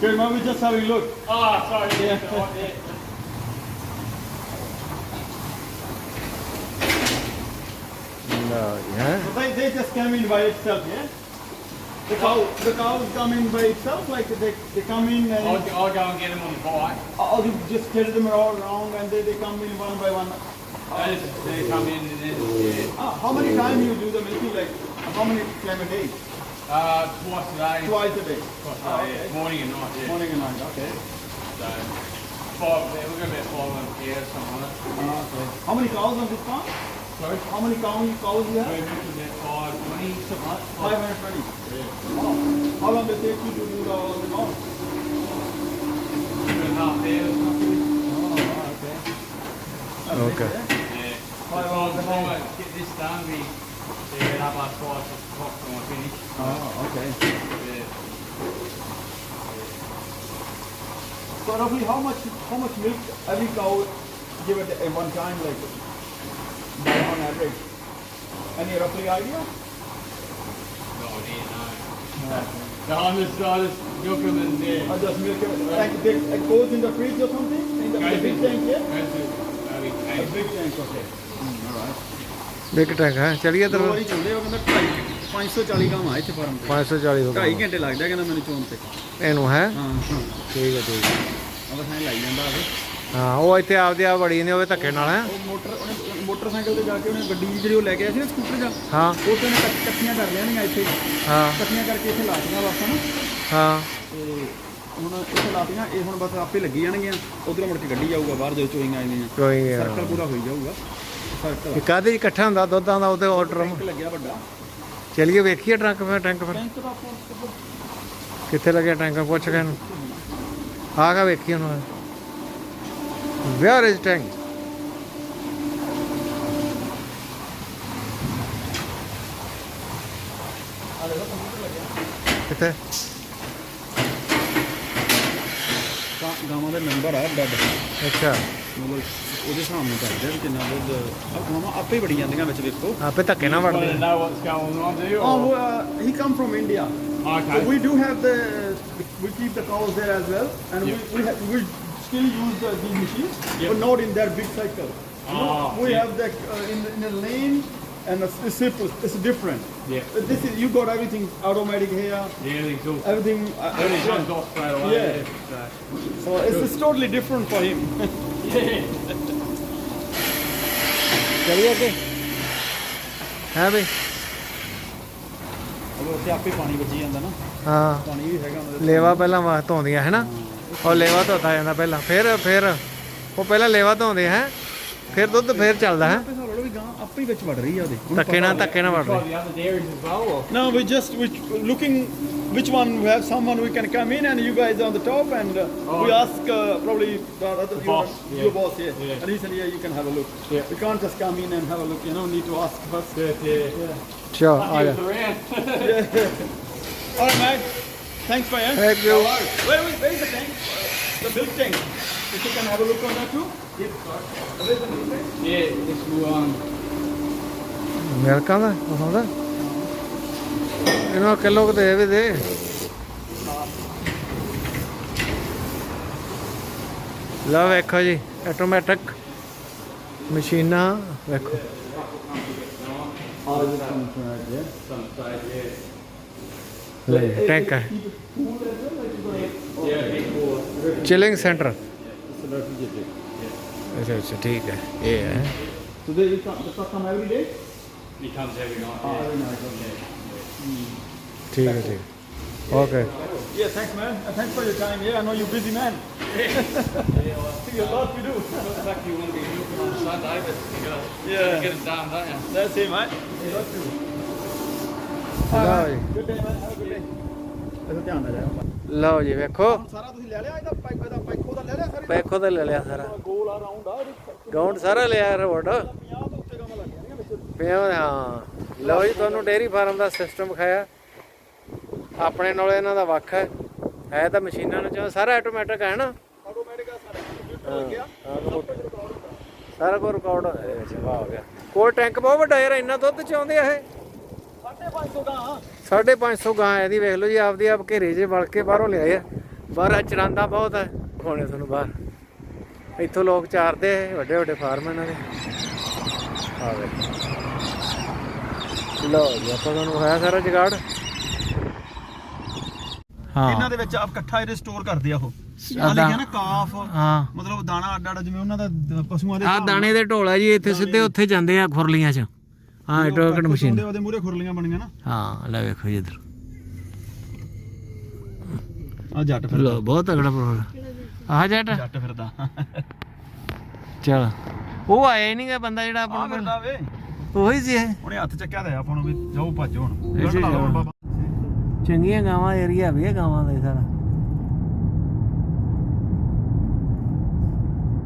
Good, man. We just having a look. Oh, sorry. Yeah. ਲਓ ਜੀ ਹੈਂ So they, they just come in by itself, yeah? The cow, the cows come in by itself, like they, they come in and I'll, I'll go and get them on the bike. oh, you just carry them all around and they, they come in one by one. They, just, they come in and then yeah. Ah, how many times you do the milking? Like how many time a day? Uh, twice a day. Twice a day. Twice a day, yeah. Morning and night. Yeah. Morning and night. Okay. So five. yeah, We've got about five on here, something like that. Ah, okay. How many cows on this farm? Sorry. How many cows cows you have? We're looking at five twenty, something like that. Five hundred twenty. Oh. How long does it take you to do the all the cows? Two and a half hours, roughly. Oh, okay. Okay. Yeah. By the time- the time I get this done, we yeah, get up past five, six o'clock when I finish. Oh, okay. So roughly how much how much milk every cow give at at one time like on average? Any roughly idea? No no. No, I'm just, just milk them and yeah. Or just milk it? Like they, it goes in the fridge or something? In the, the big tank, yeah? Go to, uh, we A came. big tank, okay. Mm, all right. Big tank ਹੈ ਚਲੀਏ ਦੋ ਤਰ ਵਾਰੀ ਚੁੰਦੇ ਉਹ ਕਹਿੰਦਾ 540 ਗਾਵਾਂ ਇੱਥੇ ਫਾਰਮ ਤੇ। 540 ਹੋ 2.5 ਘੰਟੇ ਲੱਗਦਾ ਕਹਿੰਦਾ ਮੈਨੂੰ ਚੋਣ ਤੇ। ਇਹਨੂੰ ਹੈ? ਹਾਂ ਹਾਂ। ਠੀਕ ਹੈ ਠੀਕ ਹੈ। ਬਸ ਐਂ ਲਾਈ ਜਾਂਦਾ ਆਵੇ ਹਾਂ ਉਹ ਇੱਥੇ ਆਪਦੇ ਆਪ ਬੜੀ ਨੇ ਉਹ ਧੱਕੇ ਨਾਲ ਹੈ। ਉਹ ਮੋਟਰ ਉਹਨੇ ਮੋਟਰਸਾਈਕਲ ਤੇ ਜਾ ਕੇ ਉਹਨੇ ਗੱਡੀ ਜਿਹੜੀ ਉਹ ਲੈ ਕੇ ਆਇਆ ਸੀ ਨਾ ਸਕੂਟਰ ਜਾਂ ਹਾਂ। ਉਹ ਤੇ ਉਹਨੇ ਕੱਟ- ਇਕੱਠੀਆਂ ਕਰ ਲੈਣੀਆਂ ਇੱਥੇ। ਹਾਂ। ਇਕੱਠੀਆਂ ਕਰਕੇ ਇੱਥੇ ਲਾਤੀਆਂ ਬਸ ਹਨਾ। ਹਾਂ। ਤੇ ਹੁਣ ਇੱਥੇ ਲਾਤੀਆਂ ਇਹ ਹੁਣ ਬਸ ਆਪੇ ਲੱਗੀ ਜਾਣਗੀਆਂ। ਉਧਰੋਂ ਮੁੜ ਕੇ ਗੱਡੀ ਜਾਊਗਾ ਬਾਹਰ ਜਦੋਂ ਚੋਈਆਂ ਆਈਆਂ। ਕੋਈ ਨਹੀਂ ਸਰਕਲ ਪੂਰਾ ਹੋਈ ਜਾਊਗਾ। ਇਹ ਕਾਹਦੇ 'ਚ ਇਕੱਠਾ ਹੁੰਦਾ ਦੁੱਧਾਂ ਦਾ ਉਹਦੇ ਆਰਡਰ ਲੱਗਿਆ ਵੱਡਾ। ਚਲੀਏ ਵੇਖੀਏ ਟਰੱਕ ਫਿਰ ਟੈਂਕ ਫਿਰ। ਕਿੱਥੇ ਲੱਗਿਆ ਟੈਂਕ ਪੁੱਛ ਕੇ ਇਹਨੂੰ। ਆਗਾ ਵੇਖੀ ਉਹਨੂੰ ਵੇਅਰ ਇਜ਼ ਟੈਂਕ ਕਿੱਥੇ? ਗਾਂ- ਗਾਵਾਂ ਦੇ ਨੰਬਰ ਆ ਬੈੱਡ ਅੱਛਾ। ਮਤਲਬ ਉਹਦੇ ਹਿਸਾਬ ਨਾਲ ਕਰਦੇ ਆ ਵੀ ਕਿੰਨਾ ਦੁੱਧ ਆ ਗਾਵਾਂ ਆਪੇ ਬੜੀ ਜਾਂਦੀਆਂ ਵਿੱਚ ਵੇਖੋ ਆਪੇ ਧੱਕੇ ਨਾ Want ਵੜਦੇ to know what's going on, do you? Oh, or- uh, he come from India. Okay. So we do have the, we keep the cows there as well, and Yeah. we, we, have, we still use the, these machines, Yeah. but not in their big cycle. Oh, we yeah. have the uh, in, in the lane and it's it's simple. It's different. Yeah. Uh, This is you got everything automatic here. Yeah, everything's all. Everything. Uh, Everything yeah. comes off straight away. Yeah. Yeah. So, So it's, it's totally different for him. ਚਲਿਏ ਅੱਗੇ। ਹੈ ਬਈ? ਉਹ ਉੱਥੇ ਆਪੇ ਪਾਣੀ ਵੱਜੀ ਜਾਂਦਾ ਨਾ। ਹਾਂ। ਪਾਣੀ ਵੀ ਹੈਗਾ ਉਹਨਾਂ ਦੇ ਲੇਵਾ ਪਹਿਲਾਂ ਵਾ ਧੋਂਦੀਆਂ ਹੈ ਨਾ ਉਹ ਲੇਵਾ ਧੋਤਾ ਜਾਂਦਾ ਪਹਿਲਾਂ। ਫਿਰ ਫਿਰ। ਉਹ ਪਹਿਲਾਂ ਲੇਵਾ ਧੋਂਦੇ ਹੈ? ਫਿਰ ਦੁੱਧ ਫਿਰ ਚੱਲਦਾ ਹੈ? ਆਪੇ ਹਿਸਾਬ ਲਾ ਵੀ ਗਾਂ ਆਪੇ ਹੀ ਵਿੱਚ ਵੜ ਰਹੀ ਆ ਉਹਦੇ। ਧੱਕੇ ਨਾਲ ਧੱਕੇ ਨਾਲ well. Or? No, we just we looking which one we have someone we can come in and you guys on the top and uh, oh, we ask uh, probably the other, your boss, yeah. your boss yeah. yeah. and he said yeah you can have a look yeah. we can't just come in and have a look you don't need to ask first yeah, yeah. yeah. sure oh, yeah. yeah. all right mate thanks for your thank you where, where, where is the tank the milk tank if you can have a look on that too yes yeah let's move on Amerikaner, was that? ਇਹਨਾਂ ਕਿਲੋ ਕੁ ਦੇ ਵੀ ਦੇ ਲਓ ਵੇਖੋ ਜੀ ਆਟੋਮੈਟਿਕ ਮਸ਼ੀਨਾਂ ਵੇਖੋ. ਲੈ ਟੈਂਕ ਹੈ. ਚਿਲਿੰਗ ਸੈਂਟਰ ਅੱਛਾ ਅੱਛਾ ਠੀਕ ਹੈ ਇਹ ਹੈ so they you come, the truck come every day He comes every night. oh, Yeah. very nice okay. ਠੀਕ ਹੈ ਠੀਕ okay yeah thanks man and thanks for your time yeah I know you're busy man See a lot to do Looks like you want to be looking on Sunday, but you gotta, you Yeah. gotta get it done, don't you? That's it, mate. ਲਓ ਜੀ Good day, man. Have a good day. ਇਹਦਾ ਧਿਆਨ ਨਾਲ ਜਾਇਓ ਲਓ ਜੀ ਵੇਖੋ ਸਾਰਾ ਤੁਸੀਂ ਲੈ ਲਿਆ ਇਹਦਾ ਪਾਈਪ ਇਹਦਾ ਪਾਈਪੋ ਦਾ ਲੈ ਲਿਆ ਸਾਰੇ ਪੈਖੋ ਤਾਂ ਲੈ ਲਿਆ ਸਾਰਾ ਗੋਲ ਆ ਰਾਉਂਡ ਆ ਇਹਦੇ ਗਰਾਊਂਡ ਸਾਰਾ ਲਿਆ ਰੋਡ 50 ਤੋਂ ਉੱਤੇ ਕੰਮ ਲੱਗ ਗਿਆ ਵਿੱਚ ਪਿਆ ਹਾਂ ਲਓ ਜੀ ਤੁਹਾਨੂੰ ਡੇਅਰੀ ਫਾਰਮ ਦਾ ਸਿਸਟਮ ਵਿਖਾਇਆ। ਆਪਣੇ ਨਾਲ ਇਹਨਾਂ ਦਾ ਵੱਖ ਹੈ। ਹੈ ਤਾਂ ਮਸ਼ੀਨਾਂ ਨੂੰ ਚਾਹ ਸਾਰਾ ਆਟੋਮੈਟਿਕ ਹੈ ਨਾ? ਆਟੋਮੈਟਿਕ ਆ ਸਾਰਾ ਕੰਪਿਊਟਰ ਲੱਗਿਆ। ਸਾਰਾ ਕੁਝ ਰਿਕਾਰਡ ਹੋ। ਗਿਆ। ਕੋਲ ਟੈਂਕ ਬਹੁਤ ਵੱਡਾ ਯਾਰ ਇੰਨਾ ਦੁੱਧ ਚਾਉਂਦੇ ਆ ਇਹ? 550 ਦਾ 550 ਗਾਂ। ਇਹਦੀ ਵੇਖ ਲਓ ਜੀ ਆਪਦੀ ਆਪ ਘੇਰੇ 'ਚ ਵੜ ਕੇ ਬਾਹਰੋਂ ਲਿਆਏ ਆ। ਬਾਹਰ ਚਰਾਂਦਾ ਬਹੁਤ ਹੈ। ਖੋਣੇ ਤੁਹਾਨੂੰ ਬਾਹਰ। ਇੱਥੋਂ ਲੋਕ ਚਾਰਦੇ ਵੱਡੇ ਵੱਡੇ ਫਾਰਮ ਇਹਨਾਂ ਦੇ। ਆ ਵੇ ਲਓ ਜੀ ਆਪਾਂ ਤੁਹਾਨੂੰ ਹੋਇਆ ਸਾਰਾ ਜਗਾੜ। ਇਹਨਾਂ ਹਾਂ ਦੇ ਵਿੱਚ ਆਪ ਇਕੱਠਾ ਇਹਦੇ ਸਟੋਰ ਕਰਦੇ ਆ ਉਹ। ਆ। ਲਿਖਿਆ ਨਾ ਕਾਫ ਹਾਂ। ਮਤਲਬ ਦਾਣਾ ਅੱਡ ਅੱਡ ਜਿਵੇਂ ਉਹਨਾਂ ਦਾ ਦ- ਪਸ਼ੂਆਂ ਦੇ ਆ ਹਿਸਾਬ ਦਾਣੇ ਦੇ ਢੋਲਾ ਜੀ ਇੱਥੇ ਸਿੱਧੇ ਉੱਥੇ ਜਾਂਦੇ ਆ ਖੁਰਲੀਆਂ 'ਚ। ਹਾਂ ਨਾਲ ਆਟੋਮੈਟਿਕ ਉਹਦੇ- ਮਸ਼ੀਨ ਉਹਦੇ ਮੂਰੇ ਖੁਰਲੀਆਂ ਬਣੀਆਂ ਨਾ। ਹਾਂ ਲੈ ਵੇਖੋ ਜੀ ਇੱਧਰ। ਆ ਜੱਟ ਫਿਰ ਲੋ ਬਹੁਤ ਤਗੜਾ ਪ੍ਰੋਗਰਾਮ। ਆ ਜੱਟ। ਜੱਟ ਫਿਰਦਾ। ਚਲ। ਉਹ ਆਇਆ ਹੀ ਨਹੀਂਗਾ ਬੰਦਾ ਜਿਹੜਾ ਆਪਾਂ ਨੂੰ ਉਹੀ ਸੀ ਇਹ। ਉਹਨੇ ਹੱਥ ਚੱਕਿਆ ਤੇ ਆਪਾਂ ਨੂੰ ਵੀ ਜਾਓ ਭੱਜੋ ਹੁਣ। ਇਹ ਲਾ। ਬਾਬਾ। ਚੰਗੀਆਂ ਗਾਵਾਂ ਏਰੀਆ ਵੀ ਇਹ ਗਾਵਾਂ ਦਾ ਸਾਰਾ।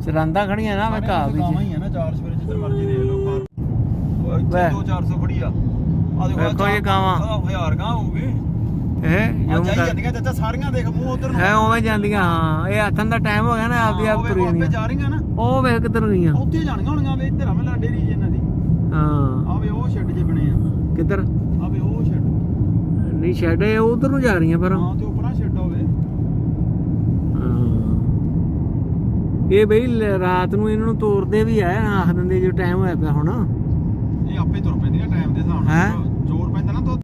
ਚਰਾਂਦਾ ਖੜੀਆਂ ਨਾ ਮੈਂ ਘਾਹ ਵੀ ਗਾਵਾਂ ਹੀ ਆ ਨਾ ਚਾਰ ਸਵੇਰੇ ਜਿੱਧਰ ਮਰਜ਼ੀ ਦੇਖ ਲਓ ਫਾਰ ਲੈ। ਇੱਥੇ 2-400 ਖੜੀ ਆ। ਆ ਦੇਖੋ ਵੇਖੋ ਇਹ ਗਾਵਾਂ। ਹਜ਼ਾਰ ਗਾਂ ਹੋਊਗੇ। ਇਹ ਆ ਜੂਮ ਜਾਈ ਕਰ। ਜਾਂਦੀਆਂ ਚਾਚਾ ਸਾਰੀਆਂ ਦੇਖ ਮੂੰਹ ਉਧਰ ਨੂੰ। ਹੈ ਉਵੇਂ ਜਾਂਦੀਆਂ ਹਾਂ। ਇਹ ਹੱਥਾਂ ਦਾ ਟਾਈਮ ਹੋ ਗਿਆ ਨਾ ਆਪਦੀ ਆਪ ਉਹ ਵੇਖੋ, ਤੁਰੀ ਆਪੇ ਜਾਂਦੀਆਂ ਜਾ ਰਹੀਆਂ ਨਾ। ਉਹ ਵੇਖ ਕਿੱਧਰ ਗਈਆਂ। ਉੱਥੇ ਜਾਣੀਆਂ ਹੋਣਗੀਆਂ ਵੇ ਇੱਧਰ ਆ ਮੈਂ ਡੇਰੀ ਜੀ ਇਹਨਾਂ ਦੀ। ਹਾਂ। ਆ ਵੇ ਉਹ ਸ਼ੈੱਡ ਜੇ ਬਣੇ ਆ। ਕਿੱਧਰ? ਆ ਵੇ ਉਹ ਸ਼ੈੱਡ। ਨਹੀਂ ਛੱਡ ਇਹ ਉਧਰ ਨੂੰ ਜਾ ਰਹੀਆਂ ਪਰ। ਹਾਂ ਤੇ ਉੱਪਰਾਂ ਸ਼ੈੱਡ ਹੋਵੇ ਹਾਂ। ਇਹ ਬਈ ਲ- ਰਾਤ ਨੂੰ ਇਹਨਾਂ ਨੂੰ ਤੋਰਦੇ ਵੀ ਆ ਆਖ ਦਿੰਦੇ ਜੋ ਟਾਈਮ ਹੋਇਆ ਪਿਆ ਹੁਣ। ਇਹ ਆਪੇ ਤੁਰ ਪੈਂਦੀਆਂ ਟਾਈਮ ਦੇ ਹਿਸਾਬ ਹੈਂ? ਨਾਲ ਜ਼ੋਰ ਪੈਂਦਾ ਨਾ ਤੋਂ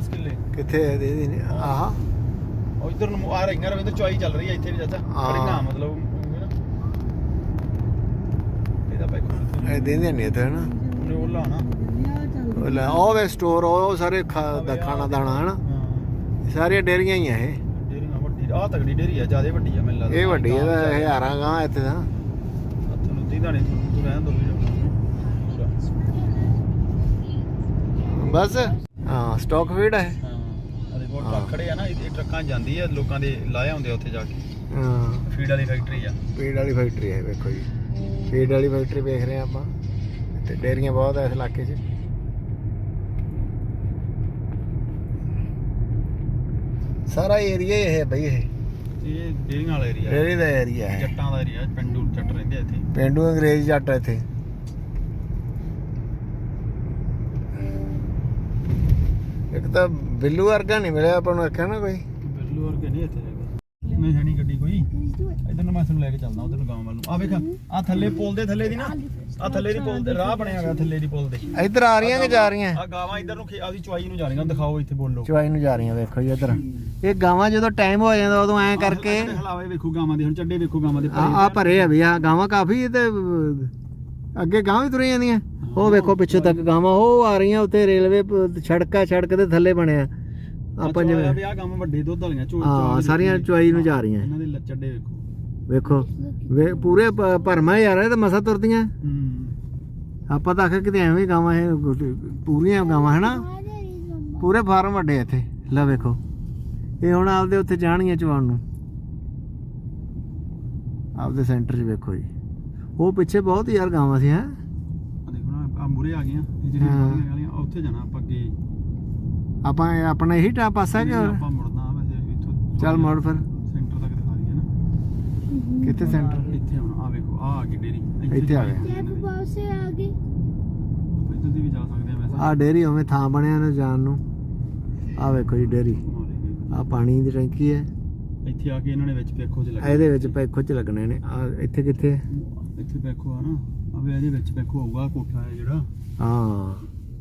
10 ਕਿੱਲੇ। ਕਿੱਥੇ ਦੇ ਦੇ ਆਹ। ਉਹ ਇੱਧਰ ਨੂੰ ਆ ਰਹੀਆਂ ਰਵਿੰਦਰ ਚੁਆਈ ਚੱਲ ਰਹੀ ਹੈ ਇੱਥੇ ਵੀ ਚਾਚਾ। ਹਾਂ। ਰਹੀਆਂ ਮਤਲਬ ਹੋਵੇ ਨਾ। ਇਹਦਾ ਭਾਈ ਕੋਲ ਇਹ ਦੇਂਦੇ ਨਹੀਂ ਤੇ ਨਾ? ਉਹ ਲਾਣਾ ਉਹ ਲੈ ਉਹ ਵੇ ਸਟੋਰ ਉਹ ਸਾਰੇ ਖਾ- ਦਾ ਖਾਣਾ ਦਾਣਾ ਹਨਾ? ਸਾਰੀਆਂ ਡੇਰੀਆਂ ਹੀ ਆ ਇਹ। ਡੇਰੀਆਂ ਵੱਡੀ ਆ ਤਗੜੀ ਡੇਰੀ ਆ ਜ਼ਿਆਦਾ ਵੱਡੀ ਆ ਮੈਨੂੰ ਲੱਗਦਾ। ਇਹ ਵੱਡੀ ਹੈ ਤਾਂ ਹਜ਼ਾਰਾਂ ਗਾਂ ਇੱਥੇ ਦਾ ਹੱਥ ਨੂੰ ਦੀ ਦਾਣੇ ਤੂੰ ਰਹਿਣ ਦੋ ਬਸ ਹਾਂ ਸਟਾਕ ਫੀਡ ਹੈ ਹਾਂ ਆ ਦੇਖੋ ਹਾਂ। ਟਰੱਕ ਖੜੇ ਆ ਨਾ ਇਹ ਇਹ ਟਰੱਕਾਂ 'ਚ ਜਾਂਦੀ ਆ ਲੋਕਾਂ ਦੇ ਲਾਏ ਹੁੰਦੇ ਆ ਉੱਥੇ ਜਾ ਕੇ। ਹਾਂ। ਫੀਡ ਵਾਲੀ ਫੈਕਟਰੀ ਆ। ਫੀਡ ਵਾਲੀ ਫੈਕਟਰੀ ਹੈ ਵੇਖੋ ਜੀ। ਫੀਡ ਵਾਲੀ ਫੈਕਟਰੀ ਵੇਖ ਰਹੇ ਹਾਂ ਆਪਾਂ। ਤੇ ਡੇਰੀਆਂ ਬਹੁਤ ਆ ਇਸ ਇਲਾਕੇ 'ਚ। ਸਾਰਾ ਏਰੀਆ ਇਹ ਹੈ ਬਈ ਇਹ। ਇਹ ਡੇਰੀਆਂ ਵਾਲਾ ਏਰੀਆ ਡੇਰੀ ਦਾ ਏਰੀਆ ਹੈ। ਜੱਟਾਂ ਦਾ ਏਰੀਆ ਪਿੰਡੂ ਜੱਟ ਰਹਿੰਦੇ ਆ ਇੱਥੇ। ਪਿੰਡੂ ਅੰਗਰੇਜ਼ ਜੱਟ ਇੱਥੇ। ਇੱਕ ਤਾਂ ਬਿੱਲੂ ਵਰਗਾ ਨਹੀਂ ਮਿਲਿਆ ਆਪਾਂ ਨੂੰ ਆਖਿਆ ਨਾ ਕੋਈ। ਬਿੱਲੂ ਵਰਗੇ ਨਹੀਂ ਇੱਥੇ ਨਹੀਂ ਹੈ ਨਹੀਂ ਗੱਡੀ ਕੋਈ। ਇਧਰ ਨੂੰ ਮੈਂ ਤੁਹਾਨੂੰ ਲੈ ਕੇ ਚੱਲਦਾ ਉਧਰ ਨੂੰ ਗਾਂਵ ਵੱਲ ਨੂੰ। ਆ ਵੇਖ ਆ ਥੱਲੇ ਪੁਲ ਦੇ ਥੱਲੇ ਦੀ ਨਾ ਆ ਥੱਲੇ ਦੀ ਪੁਲ ਦੇ ਰਾਹ ਬਣਿਆ ਹੋਇਆ ਥੱਲੇ ਦੀ ਪੁਲ ਦੇ। ਇੱਧਰ ਆ ਰਹੀਆਂ ਕਿ ਜਾ ਰਹੀਆਂ? ਆ ਗਾਵਾਂ ਇਧਰ ਨੂੰ ਆਦੀ ਚੁਆਈ ਨੂੰ ਜਾ ਰਹੀਆਂ ਦਿਖਾਓ ਇੱਥੇ ਬੋਲੋ ਚਵਾਈ ਨੂੰ ਜਾ ਰਹੀਆਂ ਵੇਖੋ ਜੀ ਇੱਧਰ। ਇਹ ਗਾਵਾਂ ਜਦੋਂ ਟਾਈਮ ਹੋ ਜਾਂਦਾ ਉਦੋਂ ਐਂ ਕਰਕੇ ਹਲਾਵੇ ਵੇਖੋ ਗਾਵਾਂ ਦੇ ਹੁਣ ਚੱਡੇ ਵੇਖੋ ਗਾਵਾਂ ਦੇ ਆ ਆ ਭਰੇ ਆ ਵੀ ਆ ਗਾਵਾਂ ਕਾਫੀ ਤੇ ਅੱਗੇ ਗਾਵਾਂ ਵੀ ਤੁਰੀਆਂ ਜਾਂਦੀਆਂ। ਉਹ ਵੇਖੋ ਪਿੱਛੇ ਤੱਕ ਗਾਵਾਂ ਉਹ ਆ ਰਹੀਆਂ ਉੱਥੇ ਰੇਲਵੇ ਸੜਕਾ ਸੜਕ ਦੇ ਥੱਲੇ ਬਣਿਆ। ਆਪਾਂ ਜਿਵੇਂ ਵੀ ਆ ਗਾਵਾਂ ਵੱਡੇ ਦੁੱਧ ਵਾਲੀਆਂ ਚੋ ਹਾਂ ਸਾਰੀਆਂ ਚੁਆਈ ਨੂੰ ਜਾ ਰਹੀਆਂ। ਇਹਨਾਂ ਦੇ ਲ- ਚੱਡੇ ਵੇਖੋ। ਵੇਖੋ ਵੇ ਪੂਰੇ ਭਰਮਾਂ ਯਾਰ ਇਹ ਤਾਂ ਮਸਾ ਤੁਰਦੀਆਂ। ਹੂੰ। ਆਪਾਂ ਤਾਂ ਆਖਿਆ ਕਿਤੇ ਐਵੇਂ ਗਾਵਾਂ ਇਹ ਪੂਰੀਆਂ ਗਾਵਾਂ ਹਨਾ? ਪੂਰੇ ਫਾਰਮ ਵੱਡੇ ਇੱਥੇ। ਲੈ ਵੇਖੋ। ਇਹ ਹੁਣ ਆਪਦੇ ਉੱਥੇ ਜਾਣਗੀਆਂ ਚਵਾਉਣ ਨੂੰ। ਆਪਦੇ ਸੈਂਟਰ 'ਚ ਵੇਖੋ ਜੀ। ਉਹ ਪਿੱਛੇ ਬਹੁਤ ਯਾਰ ਗਾਵਾਂ ਸੀ ਹੈ? ਆ ਦੇਖੋ ਨਾ ਆ ਮੂਰੇ ਆ ਗਈਆਂ। ਜਿਹੜੀਆਂ ਉੱਥੇ ਜਾਣਾ ਆਪਾਂ ਅੱਗੇ। ਆਪਾਂ ਇਹ ਆਪਣਾ ਇਹੀ ਟਾ ਪਾਸਾ ਕਿ ਹੋਰ? ਆਪਾਂ ਮੁੜਨਾ ਵੈਸੇ ਇੱਥੋਂ ਚੱਲ ਮੁੜ ਫਿਰ। ਸੈਂਟਰ ਤੱਕ ਦਿਖਾ ਦਈਏ ਨਾ। ਕਿੱਥੇ ਸੈਂਟਰ? ਇੱਥੇ ਆਉਣਾ ਆ ਵੇਖੋ ਆ ਆ ਗਈ ਡੇਰੀ। ਇੱਥੇ ਆ ਗਏ। ਇੱਧਰ ਦੀ ਵੀ ਜਾ ਸਕਦੇ ਆ ਵੈਸੇ। ਆ ਡੇਰੀ ਉਵੇਂ ਥਾਂ ਬਣਿਆ ਨਾ ਜਾਣ ਨੂੰ। ਆ ਵੇਖੋ ਜੀ ਡੇਰੀ। ਆ ਪਾਣੀ ਦੀ ਟੈਂਕੀ ਹੈ। ਇੱਥੇ ਆ ਕੇ ਇਹਨਾਂ ਨੇ ਵਿੱਚ ਵੇਖੋ ਚ ਲੱਗਾ ਇਹਦੇ ਵਿੱਚ ਪੈਖੋ ਚ ਲੱਗਣੇ ਨੇ। ਆ ਇੱਥੇ ਕਿੱਥੇ ਹੈ? ਇੱਥੇ ਵੇਖੋ ਆ ਨਾ। ਅਬੇ ਇਹਦੇ ਵਿੱਚ ਵੇਖੋ ਹੋਊਗਾ ਆਹ ਕੋਠਾ ਹੈ ਜਿਹੜਾ। ਹਾਂ।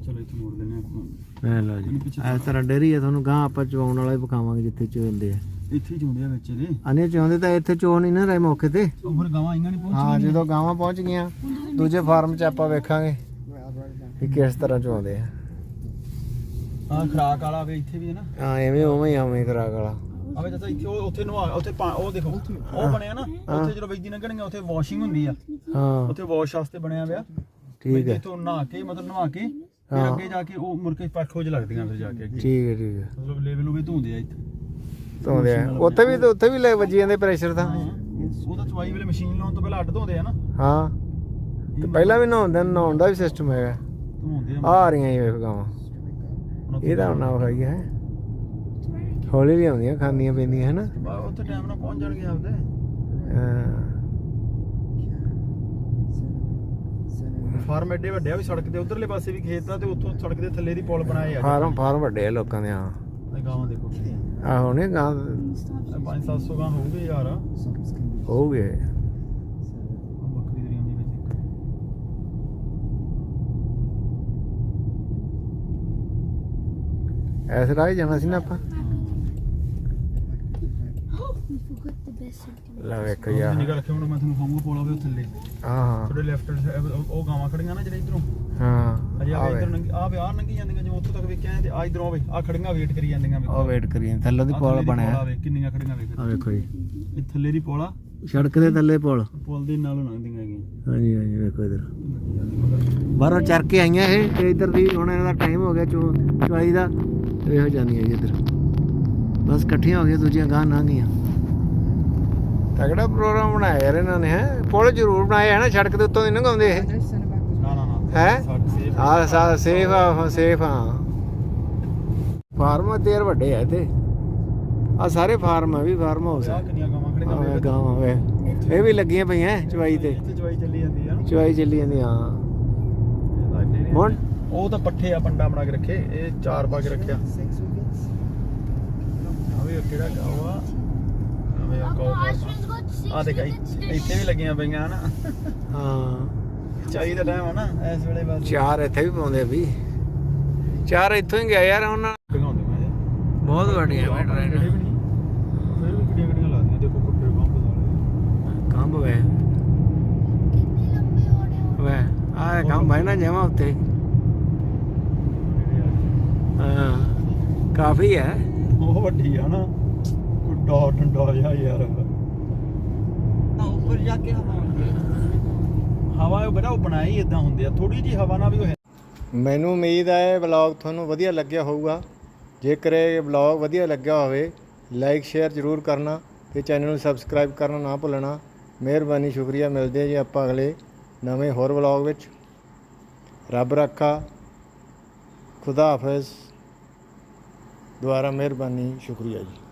ਚਲੋ ਇੱਥੇ ਮੋੜ ਲੈਣੇ ਆਪਾਂ। ਇਹ ਲਓ ਜੀ। ਇਸ ਤਰ੍ਹਾਂ ਡੇਰੀ ਹੈ ਤੁਹਾਨੂੰ ਗਾਂ ਆਪਾਂ ਚਵਾਉਣ ਵਾਲਾ ਹੀ ਪਕਾਵਾਂਗੇ ਜਿੱਥੇ ਚੋਂਦੇ ਆ। ਇੱਥੇ ਹੀ ਚੁੰਦੇ ਆ ਵਿੱਚ ਇਹਦੇ। ਅਨੇ ਚਾਹੁੰਦੇ ਤਾਂ ਇੱਥੇ ਚੋ ਨਹੀਂ ਨਾ ਰਹੇ ਮੌਕੇ ਤੇ। ਉਹ ਫਿਰ ਗਾਵਾਂ ਆਈਆਂ ਨਹੀਂ ਪਹੁੰਚ ਹਾਂ ਜਦੋਂ ਗਾਵਾਂ ਪਹੁੰਚ ਗਈਆਂ ਦੂਜੇ ਫਾਰਮ 'ਚ ਆਪਾਂ ਵੇਖਾਂਗੇ ਕਿ ਕਿਸ ਤਰ੍ਹਾਂ ਚੋਂਦੇ ਆ। ਆ ਖਰਾਕ ਵਾਲਾ ਵੇ ਇੱਥੇ ਵੀ ਹੈ ਨਾ। ਹਾਂ ਐਵੇਂ ਉਵੇਂ ਹੀ ਆਵੇਂ ਖਰਾਕ ਵਾਲਾ। ਆਵੇ ਚਾਚਾ ਇੱਥੇ ਉਹ ਉੱਥੇ ਨਵਾ ਉੱਥੇ ਪਾ- ਉਹ ਦੇਖੋ ਉਹ ਬਣਿਆ ਨਾ ਉੱਥੇ ਜਦੋਂ ਵੈਦੀ ਲੰਘਣਗੇ ਉੱਥੇ ਵਾਸ਼ਿੰਗ ਹੁੰਦੀ ਆ। ਹਾਂ। ਉੱਥੇ ਵਾਸ਼ ਵਾਸਤੇ ਬਣਿਆ ਹੋਇਆ ਠੀਕ ਹੈ ਇੱਥੋਂ ਨਹਾ ਕੇ ਮਤਲਬ ਨਹਾ ਕੇ ਫਿਰ ਹਾਂ। ਅੱਗੇ ਜਾ ਕੇ ਉਹ ਮੁੜ ਕੇ ਪੱਖੋ ਚ ਲੱਗਦੀਆਂ ਫਿਰ ਜਾ ਕੇ ਅੱਗੇ। ਠੀਕ ਹੈ ਠੀਕ ਹੈ। ਮਤਲਬ ਲੈਵਲ ਉਹ ਧੋਂਦੇ ਆ ਇੱਥੇ। ਧੋਂਦੇ ਆ। ਉੱਥੇ ਵੀ ਉੱਥੇ ਵੀ ਲੈ ਵੱਜੀ ਜਾਂਦੇ ਪ੍ਰੈਸ਼ਰ ਤਾਂ। ਉਹ ਤਾਂ ਚਵਾਈ ਵੇਲੇ ਮਸ਼ੀਨ ਲਾਉਣ ਤੋਂ ਪਹਿਲਾਂ ਅੱਡ ਧੋਂਦੇ ਆ ਨਾ। ਹਾਂ। ਤੇ ਪਹਿਲਾਂ ਵੀ ਨਹਾਉਣ ਦਾ ਨਹਾਉਣ ਦਾ ਵੀ ਸਿਸਟਮ ਹੈਗਾ। ਧੋਂਦੇ ਆ। ਆ ਰਹੀਆਂ ਵੇਖ ਗਾਵਾਂ। ਇਹਦਾ ਨਾ ਖਾਈ ਹੈ। ਹੌਲੀ ਵੀ ਆਉਂਦੀਆਂ ਖਾਂਦੀਆਂ ਪੈਂਦੀਆਂ ਹੈ ਨਾ ਉੱਥੇ ਟਾਈਮ ਨਾਲ ਪਹੁੰਚ ਜਾਣਗੇ ਆਪਦੇ। ਹਾਂ। ਫਾਰਮ ਐਡੇ ਵੱਡੇ ਆ ਵੀ ਸੜਕ ਦੇ ਉਧਰਲੇ ਪਾਸੇ ਵੀ ਖੇਤ ਆ ਤੇ ਉੱਥੋਂ ਸੜਕ ਦੇ ਥੱਲੇ ਦੀ ਪੁਲ ਬਣਾਏ ਆ। ਫਾਰਮ ਫਾਰਮ ਵੱਡੇ ਆ ਲੋਕਾਂ ਦੇ ਹਾਂ। ਇਹ ਗਾਵਾਂ ਦੇਖੋ ਆ। ਹੁਣੇ ਗਾਂ 5-700 ਗਾਂ ਹੋਊਗੇ ਯਾਰ। ਆਹ ਹੋਊਗੇ ਬੱਕਰੀ ਦਰੀਆਂ ਦੀ ਵਿੱਚ ਇੱਕ। ਐਸ ਰਾਹ ਹੀ ਜਾਣਾ ਸੀ ਨਾ ਆਪਾਂ। ਲੈ ਵੇਖੋ ਯਾਰ। ਨਿਗਾ ਰੱਖਿਓ ਹੁਣ ਮੈਂ ਤੁਹਾਨੂੰ ਖਾਊਂਗਾ ਪੋਲਾ ਵੀ ਥੱਲੇ ਹਾਂ ਤੁਹਾਡੇ ਲੈਫਟ ਉਹ ਗਾਵਾਂ ਖੜੀਆਂ ਨਾ ਜਿਹੜੇ ਇਧਰੋਂ। ਹਾਂ ਅਜੇ ਆ ਆ ਇਧਰ ਵੇ ਨੰਗੀ ਆ ਵੇ ਆ ਨੰਗੀ ਜਾਂਦੀਆਂ ਜਿਵੇਂ ਉੱਥੋਂ ਤੱਕ ਵੇਖਿਆ ਤੇ ਆ ਇਧਰੋਂ ਆਵੇ ਆ ਖੜੀਆਂ ਵੇਟ ਕਰੀ ਜਾਂਦੀਆਂ ਵੇਖੋ। ਉਹ ਵੇਟ ਕਰੀ ਥੱਲੇ ਦੀ ਪੋਲ ਬਣਿਆ। ਆ ਵੇ ਕਿੰਨੀਆਂ ਖੜੀਆਂ ਵੇਖ। ਆ ਵੇਖੋ ਜੀ। ਇਹ ਥੱਲੇ ਦੀ ਪੋਲਾ ਸੜਕ ਦੇ ਥੱਲੇ ਪੁਲ। ਪੁਲ ਦੇ ਨਾਲੋਂ ਲੰਘਦੀਆਂ ਹੈਗੀਆਂ। ਹਾਂਜੀ ਹਾਂਜੀ ਵੇਖੋ ਇਧਰ। ਬਾਹਰੋਂ ਚਰ ਕੇ ਆਈਆਂ ਇਹ ਤੇ ਇਧਰ ਦੀ ਹੁਣ ਇਹਨਾਂ ਦਾ ਟਾਈਮ ਹੋ ਗਿਆ ਚੋ ਚਵਾਈ ਦਾ ਤੇ ਇਹੋ ਜਾਂਦੀਆਂ ਜੀ ਇਧਰ। ਬਸ ਇਕੱਠੀਆਂ ਹੋ ਗਈਆਂ ਦੂਜੀਆਂ ਗਾਂ ਨਾ ਗਈਆਂ। ਤਗੜਾ ਪ੍ਰੋਗਰਾਮ ਬਣਾਇਆ ਯਾਰ ਇਹਨਾਂ ਨੇ ਹੈ? ਪੁਲ ਜ਼ਰੂਰ ਬਣਾਏ ਹੈ ਨਾ? ਸੜਕ ਦੇ ਉੱਤੋਂ ਦੀ ਲੰਘਾਉਂਦੇ ਇਹ? ਨਾ ਨਾ ਨਾ। ਹੈਂ? ਸਾਡੇ ਸੇਫ ਆ। ਸਾ ਸੇਫ ਆ ਸੇਫ ਆ। ਫਾਰਮ ਤੇਰ ਵੱਡੇ ਆ ਤੇ ਆ ਸਾਰੇ ਫਾਰਮ ਆ ਵੀ ਫਾਰਮ ਹਾਊਸ ਆ। ਆ ਕਿੰਨੀਆਂ ਗਾਵਾਂ ਵੇ। ਇਹ ਵੀ ਲੱਗੀਆਂ ਪਈਆਂ ਚਵਾਈ ਤੇ। ਇੱਥੇ ਜਵਾਈ ਚੱਲੀ ਜਾਂਦੀ ਆ ਚਵਾਈ ਚੱਲੀ ਜਾਂਦੀ ਡੇਰੇ- ਹੁਣ? ਉਹ ਤਾਂ ਪੱਠੇ ਆ ਪੰਡਾ ਬਣਾ ਕੇ ਰੱਖੇ। ਇਹ ਚਾਰ ਪਾ ਕੇ ਰੱਖਿਆ। ਆ ਵੀ ਕਿਹੜਾ ਗਾਵਾ ਆ। ਵੀ ਕੋ ਆ ਦੇਖ ਇੱਥੇ ਇੱਥੇ ਵੀ ਲੱਗੀਆਂ ਪਈਆਂ ਹਨਾ। ਹਾਂ। ਚਾਈ ਦਾ ਟਾਈਮ ਆ ਨਾ ਇਸ ਵੇਲੇ ਬਸ। ਚਾਰ ਇੱਥੇ ਵੀ ਪਾਉਂਦੇ ਆ ਵੀ। ਚਾਰ ਇੱਥੋਂ ਹੀ ਗਿਆ ਯਾਰ ਉਹਨਾਂ। ਦਿਖਾਉਂਦੇ ਮੈਂ। ਬਹੁਤ ਵੱਡੀਆਂ ਵੀ ਨਹੀਂ। ਫਿਰ ਵੀ ਕਿੱਡੀਆਂ ਕਿੱਡੀਆਂ ਲਾਦੀਆਂ ਦੇਖੋ ਕੁੱਟੇ ਬੰਬ ਵਾਲੇ ਕੰਬ ਵੇ। ਵੇ ਆ ਕੰਬ ਹੈ ਨਾ ਜਮਾ ਉੱਤੇ। ਹਾਂ ਕਾਫੀ ਹੈ। ਉਹ ਵੱਡੀ ਆ ਨਾ। ਕੁੱਡਾ ਠੰਡਾ ਜਿਹਾ ਯਾਰ। ਉੱਪਰ ਜਾ ਕੇ ਹਵਾ ਹਵਾ ਉਹ ਬੜਾ ਬਣਾਈ ਇਦਾਂ ਹੁੰਦੇ ਆ। ਥੋੜੀ ਜੀ ਹਵਾ ਨਾਲ ਵੀ ਉਹ ਮੈਨੂੰ ਉਮੀਦ ਹੈ ਇਹ ਵਲੌਗ ਤੁਹਾਨੂੰ ਵਧੀਆ ਲੱਗਿਆ ਹੋਊਗਾ। ਜੇਕਰ ਇਹ ਵਲੌਗ ਵਧੀਆ ਲੱਗਿਆ ਹੋਵੇ, ਲਾਈਕ, ਸ਼ੇਅਰ ਜ਼ਰੂਰ ਕਰਨਾ ਤੇ ਚੈਨਲ ਨੂੰ ਸਬਸਕ੍ਰਾਈਬ ਕਰਨਾ ਨਾ ਭੁੱਲਣਾ। ਮਿਹਰਬਾਨੀ, ਸ਼ੁਕਰੀਆ। ਮਿਲਦੇ ਹਾਂ ਜੀ ਆਪਾਂ ਅਗਲੇ ਨਵੇਂ ਹੋਰ ਵਲੌਗ ਵਿੱਚ। ਰੱਬ ਰੱਖਾ। ਖੁਦਾ ਹਾਫਿਜ਼। ਦੁਆਰਾ ਮਿਹਰਬਾਨੀ, ਸ਼ੁਕਰੀਆ ਜੀ।